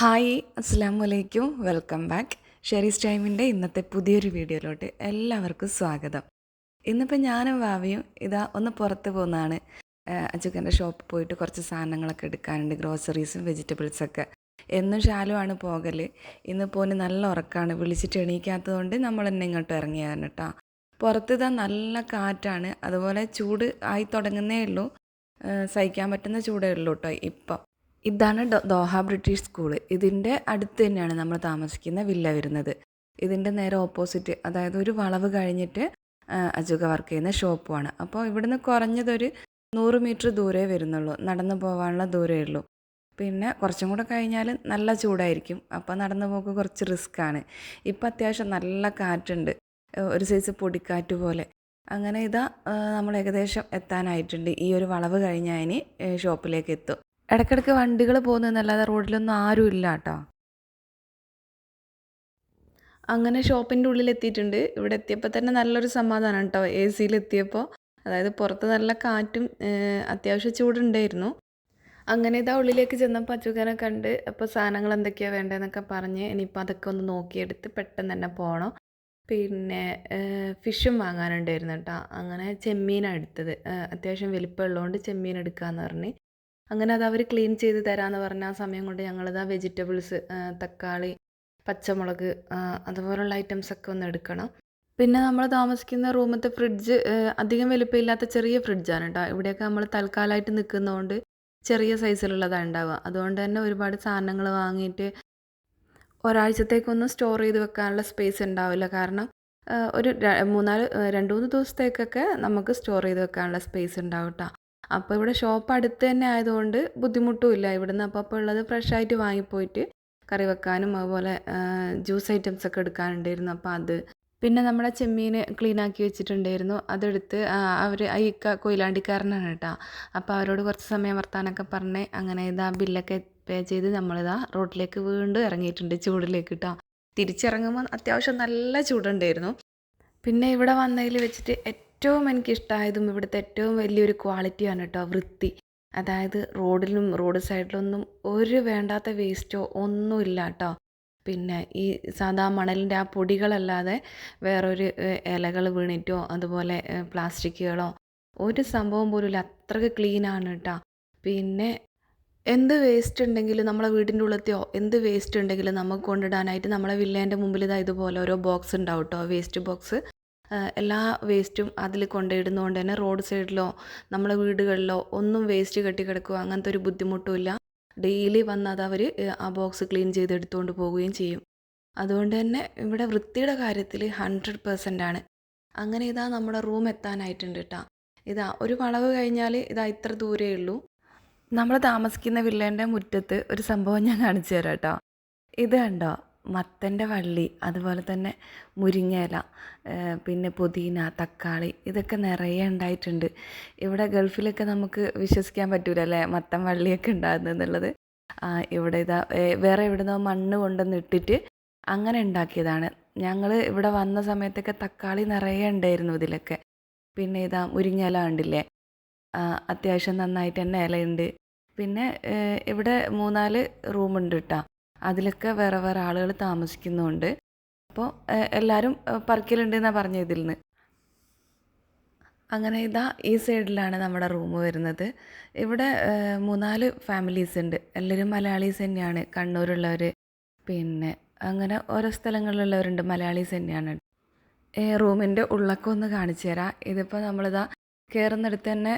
Hi അസ്സാം വലൈക്കും welcome back. Sherry's ടൈമിന്റെ ഇന്നത്തെ പുതിയൊരു വീഡിയോയിലോട്ട് എല്ലാവർക്കും സ്വാഗതം. ഇന്നിപ്പോൾ ഞാനും ഭാവിയും ഇതാ ഒന്ന് പുറത്ത് പോകുന്നതാണ്. അച്ചുക്കന്റെ ഷോപ്പിൽ പോയിട്ട് കുറച്ച് സാധനങ്ങളൊക്കെ എടുക്കാനുണ്ട് ഗ്രോസറീസും വെജിറ്റബിൾസൊക്കെ. എന്നും ഷാലുവാണ് പോകൽ ഇന്ന് പോന് നല്ല ഉറക്കമാണ് വിളിച്ചിട്ട് എണീക്കാത്തതുകൊണ്ട് നമ്മൾ തന്നെ ഇങ്ങോട്ട് ഇറങ്ങിയാണ് കേട്ടോ. പുറത്ത് ഇതാ നല്ല കാറ്റാണ്. അതുപോലെ ചൂട് ആയി തുടങ്ങുന്നേ ഉള്ളൂ. സഹിക്കാൻ പറ്റുന്ന ചൂടേ ഉള്ളൂ കേട്ടോ ഇപ്പം. ഇതാണ് ദോഹ ബ്രിട്ടീഷ് സ്കൂൾ ഇതിന്റെ അടുത്ത് തന്നെയാണ് നമ്മൾ താമസിക്കുന്ന വില്ല വരുന്നത്. ഇതിന്റെ നേരെ ഓപ്പോസിറ്റ് അതായത് ഒരു വളവ് കഴിഞ്ഞിട്ട് അജുക വർക്ക് ചെയ്യുന്ന ഷോപ്പുമാണ് അപ്പോൾ ഇവിടുന്ന് കുറഞ്ഞതൊരു നൂറ് മീറ്റർ ദൂരേ വരുന്നുള്ളൂ. നടന്നു പോകാനുള്ള ദൂരേ ഉള്ളൂ. പിന്നെ കുറച്ചും കൂടെ കഴിഞ്ഞാൽ നല്ല ചൂടായിരിക്കും. അപ്പോൾ നടന്നു പോക്ക് കുറച്ച് റിസ്ക്കാണ് ഇപ്പം അത്യാവശ്യം നല്ല കാറ്റുണ്ട്. ഒരു സൈസ് പൊടിക്കാറ്റ് പോലെ. അങ്ങനെ ഇതാ നമ്മൾ ഏകദേശം എത്താനായിട്ടുണ്ട്. ഈ ഒരു വളവ് കഴിഞ്ഞാൽ ഇനി ഷോപ്പിലേക്ക് എത്തും. ഇടയ്ക്കിടയ്ക്ക് വണ്ടികൾ പോകുന്നതെന്നല്ലാതെ റോഡിലൊന്നും ആരും ഇല്ല കേട്ടോ. അങ്ങനെ ഷോപ്പിന്റെ ഉള്ളിൽ എത്തിയിട്ടുണ്ട് ഇവിടെ എത്തിയപ്പോൾ തന്നെ നല്ലൊരു സമാധാനം കേട്ടോ. എ സിയിൽ എത്തിയപ്പോൾ. അതായത് പുറത്ത് നല്ല കാറ്റും അത്യാവശ്യം ചൂടുണ്ടായിരുന്നു. അങ്ങനെ ഇതാ ഉള്ളിലേക്ക് ചെന്നപ്പോൾ അച്ചുകാനെ കണ്ട് അപ്പോൾ സാധനങ്ങൾ എന്തൊക്കെയാണ് വേണ്ടതെന്നൊക്കെ പറഞ്ഞ് ഇനിയിപ്പോൾ അതൊക്കെ ഒന്ന് നോക്കിയെടുത്ത് പെട്ടെന്ന് തന്നെ പോകണം. പിന്നെ ഫിഷും വാങ്ങാനുണ്ടായിരുന്നു കേട്ടോ. അങ്ങനെ ചെമ്മീനാണ് എടുത്തത്. അത്യാവശ്യം വലിപ്പമുള്ളതുകൊണ്ട് ചെമ്മീൻ എടുക്കാമെന്ന് പറഞ്ഞ് അങ്ങനെ അത് അവർ ക്ലീൻ ചെയ്ത് തരാമെന്ന് പറഞ്ഞ ആ സമയം കൊണ്ട് ഞങ്ങളിതാ വെജിറ്റബിൾസ് തക്കാളി പച്ചമുളക് അതുപോലുള്ള ഐറ്റംസ് ഒക്കെ ഒന്ന് എടുക്കണം. പിന്നെ നമ്മൾ താമസിക്കുന്ന റൂമത്തെ ഫ്രിഡ്ജ് അധികം വലിപ്പമില്ലാത്ത ചെറിയ ഫ്രിഡ്ജാണ് കേട്ടോ ഇവിടെയൊക്കെ നമ്മൾ തൽക്കാലമായിട്ട് നിൽക്കുന്നതുകൊണ്ട് ചെറിയ സൈസിലുള്ളതാണ് ഉണ്ടാവുക അതുകൊണ്ട് തന്നെ ഒരുപാട് സാധനങ്ങൾ വാങ്ങിയിട്ട് ഒരാഴ്ചത്തേക്കൊന്നും സ്റ്റോർ ചെയ്ത് വെക്കാനുള്ള സ്പേസ് ഉണ്ടാവില്ല കാരണം ഒരു മൂന്നാൽ ആ, രണ്ട് മൂന്ന് ദിവസത്തേക്കൊക്കെ നമുക്ക് സ്റ്റോർ ചെയ്ത് വെക്കാനുള്ള സ്പേസ് ഉണ്ടാവും കേട്ടോ അപ്പോൾ ഇവിടെ ഷോപ്പ് അടുത്ത് തന്നെ ആയതുകൊണ്ട് ബുദ്ധിമുട്ടും ഇല്ല. ഇവിടുന്ന് അപ്പോൾ അപ്പോൾ ഉള്ളത് ഫ്രഷായിട്ട് വാങ്ങിപ്പോയിട്ട് കറി വെക്കാനും അതുപോലെ ജ്യൂസ് ഐറ്റംസ് ഒക്കെ എടുക്കാനുണ്ടായിരുന്നു. അപ്പോൾ അത് പിന്നെ നമ്മുടെ ചെമ്മീൻ ക്ലീൻ ആക്കി വെച്ചിട്ടുണ്ടായിരുന്നു. അതെടുത്ത് അവർ ഈ കൊയിലാണ്ടിക്കാരനാണ് കേട്ടോ. അപ്പോൾ അവരോട് കുറച്ച് സമയം വർത്താനൊക്കെ പറഞ്ഞ് അങ്ങനെ ഇതാ ബില്ലൊക്കെ പേ ചെയ്ത് നമ്മളിതാ റോഡിലേക്ക് വീണ്ടും ഇറങ്ങിയിട്ടുണ്ട് ചൂടിലേക്ക് കേട്ടോ. തിരിച്ചിറങ്ങുമ്പോൾ അത്യാവശ്യം നല്ല ചൂടുണ്ടായിരുന്നു. പിന്നെ ഇവിടെ വന്നതിൽ വെച്ചിട്ട് ഏറ്റവും എനിക്കിഷ്ടമായതും ഇവിടുത്തെ ഏറ്റവും വലിയൊരു ക്വാളിറ്റിയാണ് കേട്ടോ വൃത്തി. അതായത് റോഡിലും റോഡ് സൈഡിലൊന്നും ഒരു വേണ്ടാത്ത വേസ്റ്റോ ഒന്നുമില്ല കേട്ടോ. പിന്നെ ഈ സാധാ മണലിന്റെ ആ പൊടികളല്ലാതെ വേറൊരു ഇലകൾ വീണിട്ടോ അതുപോലെ പ്ലാസ്റ്റിക്കുകളോ ഒരു സംഭവം പോലും ഇല്ല അത്രയ്ക്ക് ക്ലീനാണ് കേട്ടോ. പിന്നെ എന്ത് വേസ്റ്റ് ഉണ്ടെങ്കിലും നമ്മളെ വീടിന്റെ ഉള്ളത്തെയോ എന്ത് വേസ്റ്റ് ഉണ്ടെങ്കിലും നമുക്ക് കൊണ്ടിടാനായിട്ട് നമ്മളെ വില്ലേന്റെ മുമ്പിൽ ഇതാ ഇതുപോലെ ഓരോ ബോക്സ് ഉണ്ടാവും കേട്ടോ. Waste box. എല്ലാ വേസ്റ്റും അതിൽ കൊണ്ടിടുന്നതുകൊണ്ട് തന്നെ റോഡ് സൈഡിലോ നമ്മളെ വീടുകളിലോ ഒന്നും വേസ്റ്റ് കെട്ടി കിടക്കുക അങ്ങനത്തെ ഒരു ബുദ്ധിമുട്ടുമില്ല ഡെയിലി വന്ന് അത് അവർ ആ ബോക്സ് ക്ലീൻ ചെയ്ത് എടുത്തുകൊണ്ട് പോവുകയും ചെയ്യും. അതുകൊണ്ട് തന്നെ ഇവിടെ വൃത്തിയുടെ കാര്യത്തിൽ ഹൺഡ്രഡ് പെർസെന്റ് ആണ്. അങ്ങനെ ഇതാ നമ്മുടെ റൂം എത്താനായിട്ടുണ്ട് കേട്ടോ. ഇതാ ഒരു വളവ് കഴിഞ്ഞാൽ ഇതാ ഇത്ര ദൂരേ ഉള്ളൂ. നമ്മൾ താമസിക്കുന്ന വില്ലേന്റെ മുറ്റത്ത് ഒരു സംഭവം ഞാൻ കാണിച്ചു തരാം കേട്ടോ. ഇത് കണ്ടോ? മത്തന്റെ വള്ളി അതുപോലെ തന്നെ മുരിങ്ങയില പിന്നെ പുതിന തക്കാളി ഇതൊക്കെ നിറയെ ഉണ്ടായിട്ടുണ്ട്. ഇവിടെ ഗൾഫിലൊക്കെ നമുക്ക് വിശ്വസിക്കാൻ പറ്റൂല അല്ലേ മത്തൻ വള്ളിയൊക്കെ ഉണ്ടാകുന്നെന്നുള്ളത് ആ, ഇവിടെ ഇതാ വേറെ എവിടുന്നോ മണ്ണ് കൊണ്ടുവന്ന് ഇട്ടിട്ട് അങ്ങനെ ഉണ്ടാക്കിയതാണ്. ഞങ്ങൾ ഇവിടെ വന്ന സമയത്തൊക്കെ തക്കാളി നിറയെ ഉണ്ടായിരുന്നു ഇതിലൊക്കെ. പിന്നെ ഇതാ മുരിങ്ങയില ഉണ്ടില്ലേ അത്യാവശ്യം നന്നായിട്ട് തന്നെ ഇലയുണ്ട്. പിന്നെ ഇവിടെ മൂന്നാൽ റൂമുണ്ട് കേട്ടോ. അതിലൊക്കെ വേറെ വേറെ ആളുകൾ താമസിക്കുന്നുണ്ട്. അപ്പോൾ എല്ലാവരും പറക്കലുണ്ട് എന്നാണ് പറഞ്ഞത് ഇതിൽ നിന്ന് അങ്ങനെ ഇതാ ഈ സൈഡിലാണ് നമ്മുടെ റൂം വരുന്നത്. ഇവിടെ മൂന്നാൽ ഫാമിലീസ് ഉണ്ട്. എല്ലാവരും മലയാളീസ് തന്നെയാണ്. കണ്ണൂരുള്ളവർ പിന്നെ അങ്ങനെ ഓരോ സ്ഥലങ്ങളിലുള്ളവരുണ്ട്. മലയാളീസ് തന്നെയാണ്. റൂമിന്റെ ഉള്ളൊക്കെ ഒന്ന് കാണിച്ചു തരാം. ഇതിപ്പോൾ നമ്മളിതാ കയറുന്നിടത്ത് തന്നെ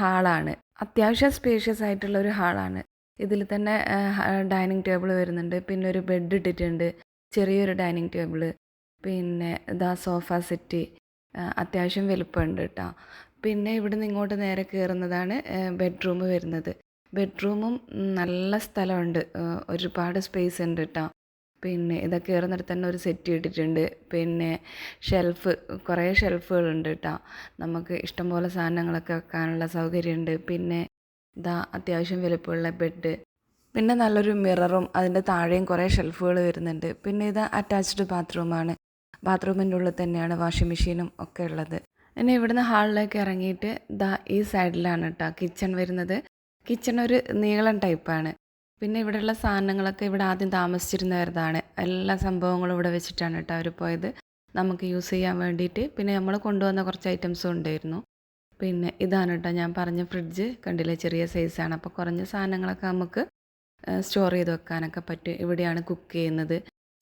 ഹാളാണ്. അത്യാവശ്യം സ്പേഷ്യസ് ആയിട്ടുള്ള ഒരു ഹാളാണ്. ഇതിൽ തന്നെ ഡൈനിങ് ടേബിൾ വരുന്നുണ്ട്. പിന്നെ ഒരു ബെഡ് ഇട്ടിട്ടുണ്ട്. ചെറിയൊരു ഡൈനിങ് ടേബിൾ പിന്നെ ദാ സോഫ സെറ്റ്. അത്യാവശ്യം വലുപ്പമുണ്ട് കേട്ടോ. പിന്നെ ഇവിടുന്ന് ഇങ്ങോട്ട് നേരെ കയറുന്നതാണ് ബെഡ്റൂം വരുന്നത്. ബെഡ്റൂമും നല്ല സ്ഥലമുണ്ട്. ഒരുപാട് സ്പേസ് ഉണ്ട് കേട്ടോ. പിന്നെ ഇതൊക്കെ കയറുന്നിടത്ത് തന്നെ ഒരു സെറ്റ് ഇട്ടിട്ടുണ്ട്. പിന്നെ ഷെൽഫ് കുറേ ഷെൽഫുകളുണ്ട് കേട്ടോ. നമുക്ക് ഇഷ്ടംപോലെ സാധനങ്ങളൊക്കെ വെക്കാനുള്ള സൗകര്യമുണ്ട്. പിന്നെ ഇതാ അത്യാവശ്യം വലുപ്പമുള്ള ബെഡ് പിന്നെ നല്ലൊരു മിററും അതിന്റെ താഴെയും കുറേ ഷെൽഫുകൾ വരുന്നുണ്ട്. പിന്നെ ഇത് അറ്റാച്ച്ഡ് ബാത്റൂമാണ് ബാത്റൂമിന്റെ ഉള്ളിൽ തന്നെയാണ് വാഷിംഗ് മെഷീനും ഒക്കെ ഉള്ളത്. പിന്നെ ഇവിടുന്ന് ഹാളിലേക്ക് ഇറങ്ങിയിട്ട് ദാ ഈ സൈഡിലാണ് കേട്ടോ കിച്ചൺ വരുന്നത്. കിച്ചൺ ഒരു നീളം ടൈപ്പാണ് പിന്നെ ഇവിടെയുള്ള സാധനങ്ങളൊക്കെ ഇവിടെ ആദ്യം താമസിച്ചിരുന്നവരതാണ്. എല്ലാ സംഭവങ്ങളും ഇവിടെ വെച്ചിട്ടാണ് കേട്ടോ അവർ പോയത്. നമുക്ക് യൂസ് ചെയ്യാൻ വേണ്ടിയിട്ട്. പിന്നെ നമ്മൾ കൊണ്ടുവന്ന കുറച്ച് ഐറ്റംസും ഉണ്ടായിരുന്നു. പിന്നെ ഇതാണ് കേട്ടോ ഞാൻ പറഞ്ഞ ഫ്രിഡ്ജ്. കണ്ടില്ലേ? ചെറിയ സൈസാണ് അപ്പോൾ കുറഞ്ഞ സാധനങ്ങളൊക്കെ നമുക്ക് സ്റ്റോർ ചെയ്ത് വെക്കാനൊക്കെ പറ്റും. ഇവിടെയാണ് കുക്ക് ചെയ്യുന്നത്.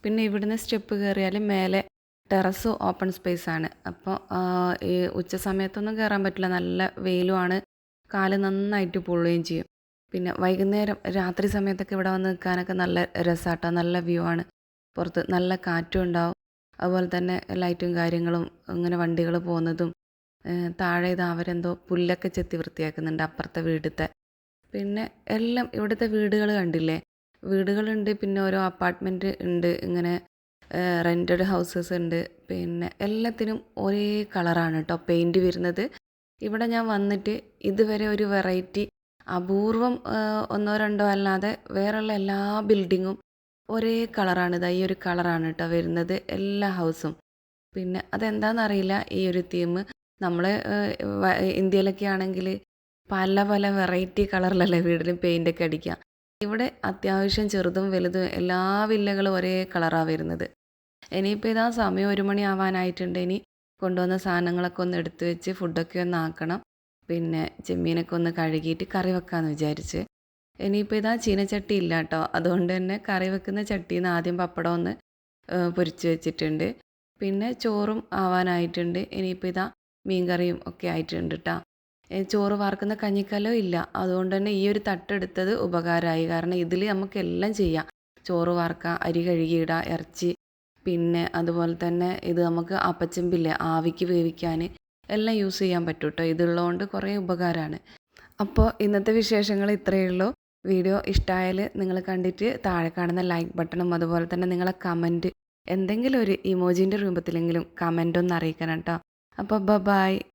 പിന്നെ ഇവിടുന്ന് സ്റ്റെപ്പ് കയറിയാൽ മേലെ ടെറസ് ഓപ്പൺ സ്പേസ് ആണ്. അപ്പോൾ ഈ ഉച്ച സമയത്തൊന്നും കയറാൻ പറ്റില്ല. നല്ല വെയിലുമാണ് കാൽ നന്നായിട്ട് പൊള്ളുകയും ചെയ്യും. പിന്നെ വൈകുന്നേരം രാത്രി സമയത്തൊക്കെ ഇവിടെ വന്ന് നിൽക്കാനൊക്കെ നല്ല രസമാട്ടോ നല്ല വ്യൂ ആണ്. പുറത്ത് നല്ല കാറ്റും ഉണ്ടാവും. അതുപോലെ തന്നെ ലൈറ്റും കാര്യങ്ങളും അങ്ങനെ വണ്ടികൾ പോകുന്നതും താഴെ ഇത് അവരെന്തോ പുല്ലൊക്കെ ചെത്തി വൃത്തിയാക്കുന്നുണ്ട് അപ്പുറത്തെ വീടത്തെ. പിന്നെ എല്ലാം ഇവിടുത്തെ വീടുകൾ കണ്ടില്ലേ? വീടുകളുണ്ട് പിന്നെ ഓരോ അപ്പാർട്ട്മെന്റ് ഉണ്ട് ഇങ്ങനെ റെന്റഡ് ഹൗസസ് ഉണ്ട്. പിന്നെ എല്ലാത്തിനും ഒരേ കളറാണ് കേട്ടോ പെയിന്റ് വരുന്നത്. ഇവിടെ ഞാൻ വന്നിട്ട് ഇതുവരെ ഒരു വെറൈറ്റി അപൂർവം ഒന്നോ രണ്ടോ അല്ലാതെ വേറെയുള്ള എല്ലാ ബിൽഡിങ്ങും ഒരേ കളറാണ്. ഇതാ ഈ ഒരു കളറാണ് കേട്ടോ വരുന്നത് എല്ലാ ഹൗസും പിന്നെ അതെന്താണെന്നറിയില്ല ഈ ഒരു തീം നമ്മൾ ഇന്ത്യയിലൊക്കെ ആണെങ്കിൽ പല പല വെറൈറ്റി കളറിലല്ലേ വീടിന് പെയിന്റൊക്കെ അടിക്കുക ഇവിടെ അത്യാവശ്യം ചെറുതും വലുതും എല്ലാ വില്ലകളും ഒരേ കളറാണ് വരുന്നത്. ഇനിയിപ്പോൾ ഇതാ സമയം ഒരു മണി ആവാനായിട്ടുണ്ട്. ഇനി കൊണ്ടുവന്ന സാധനങ്ങളൊക്കെ ഒന്ന് എടുത്തു വെച്ച് ഫുഡൊക്കെ ഒന്ന് ആക്കണം. പിന്നെ ചെമ്മീനൊക്കെ ഒന്ന് കഴുകിയിട്ട് കറി വെക്കാമെന്ന് വിചാരിച്ച്. ഇനിയിപ്പോൾ ഇതാ ചീനച്ചട്ടി ഇല്ല കേട്ടോ അതുകൊണ്ട് തന്നെ കറി വെക്കുന്ന ചട്ടിയിൽ നിന്ന് ആദ്യം പപ്പടം ഒന്ന് പൊരിച്ച് വെച്ചിട്ടുണ്ട്. പിന്നെ ചോറും ആവാനായിട്ടുണ്ട്. ഇനിയിപ്പോൾ ഇതാ മീൻകറിയും ഒക്കെ ആയിട്ടുണ്ട് കേട്ടോ ചോറ് വാർക്കുന്ന കഞ്ഞിക്കലോ ഇല്ല. അതുകൊണ്ട് തന്നെ ഈ ഒരു തട്ടെടുത്തത് ഉപകാരമായി കാരണം ഇതിൽ നമുക്കെല്ലാം ചെയ്യാം. ചോറ് വാർക്കാം അരി കഴുകിയിടുക ഇറച്ചി പിന്നെ അതുപോലെ തന്നെ ഇത് നമുക്ക് അപ്പച്ചമ്പില്ലേ ആവിക്ക് വേവിക്കാൻ എല്ലാം യൂസ് ചെയ്യാൻ പറ്റും കേട്ടോ ഇതുള്ളതുകൊണ്ട് കുറേ ഉപകാരമാണ് അപ്പോൾ ഇന്നത്തെ വിശേഷങ്ങൾ ഇത്രയേ ഉള്ളൂ. വീഡിയോ ഇഷ്ടമായാൽ നിങ്ങൾ കണ്ടിട്ട് താഴെ കാണുന്ന ലൈക്ക് ബട്ടണും അതുപോലെ തന്നെ നിങ്ങളെ കമന്റ് എന്തെങ്കിലും ഒരു ഇമോജിന്റെ രൂപത്തിലെങ്കിലും കമന്റ് ഒന്ന് അറിയിക്കണം കേട്ടോ അപ്പോൾ ബ.